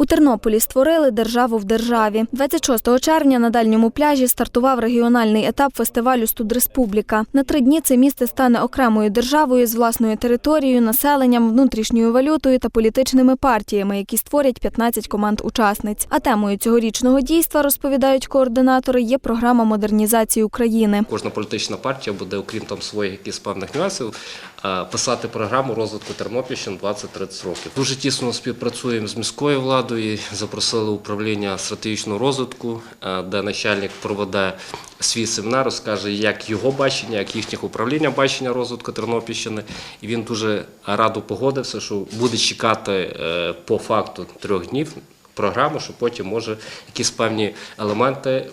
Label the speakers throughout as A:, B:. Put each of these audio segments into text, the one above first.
A: У Тернополі створили державу в державі. 26 червня на дальньому пляжі стартував регіональний етап фестивалю Студреспубліка. На три дні це місце стане окремою державою з власною територією, населенням, внутрішньою валютою та політичними партіями, які створять 15 команд учасниць. А темою цьогорічного дійства розповідають координатори. Є програма модернізації України.
B: Кожна політична партія буде, окрім там своїх якихось певних нюансів, писати програму розвитку Тернопільщини 20-30 років. Дуже тісно співпрацюємо з міською владою. Запросили управління стратегічного розвитку, е, де начальник проведе свій семінар, розкаже, як його бачення, як їхніх управління бачення розвитку Тернопільщини. І він дуже радо погодився, що буде чекати е, по факту трьох днів програму, що потім може якісь певні елементи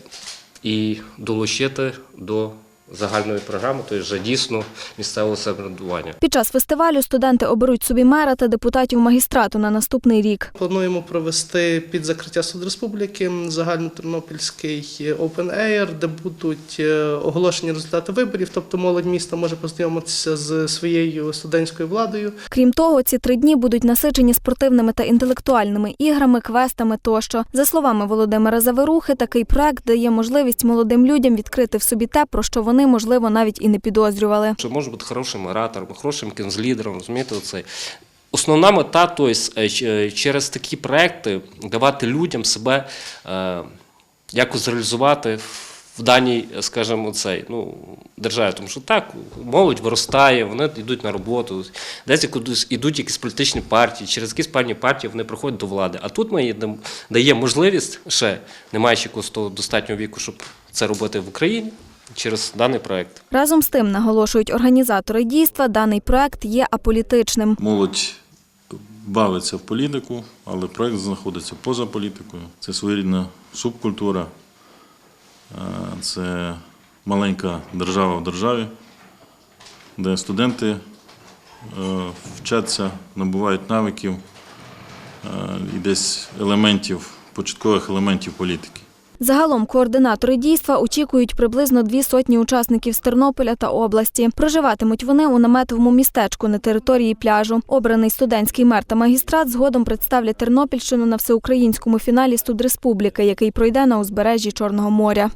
B: і долучити до загальної програми, тобто вже дійсно місцевого самоврядування.
A: Під час фестивалю студенти оберуть собі мера та депутатів магістрату на наступний рік.
C: Плануємо провести під закриття Суд Республіки загальнотернопільський Open Air, де будуть е, оголошені результати виборів, тобто молодь міста може познайомитися з своєю студентською владою.
A: Крім того, ці три дні будуть насичені спортивними та інтелектуальними іграми, квестами тощо. За словами Володимира Заверухи, такий проект дає можливість молодим людям відкрити в собі те, про що вони можливо навіть і не підозрювали.
B: Що може бути хорошим оратором, хорошим якимсь лідером, розумієте, оцей. Основна мета, тобто, е, е, через такі проекти давати людям себе е, якось реалізувати в даній, скажімо, цей, ну, державі. Тому що так, молодь виростає, вони йдуть на роботу, десь кудись йдуть якісь політичні партії, через якісь певні партії вони приходять до влади. А тут ми даємо можливість, ще не маючи якогось достатнього віку, щоб це робити в Україні, через даний проект.
A: Разом з тим, наголошують організатори дійства, даний проект є аполітичним.
D: Молодь бавиться в політику, але проект знаходиться поза політикою. Це своєрідна субкультура, е, це маленька держава в державі, де студенти е, вчаться, набувають навиків е, і десь елементів, початкових елементів політики.
A: Загалом координатори дійства очікують приблизно дві сотні учасників з Тернополя та області. Проживатимуть вони у наметовому містечку на території пляжу. Обраний студентський мер та магістрат згодом представлять Тернопільщину на всеукраїнському фіналі Студреспубліки, який пройде на узбережжі Чорного моря.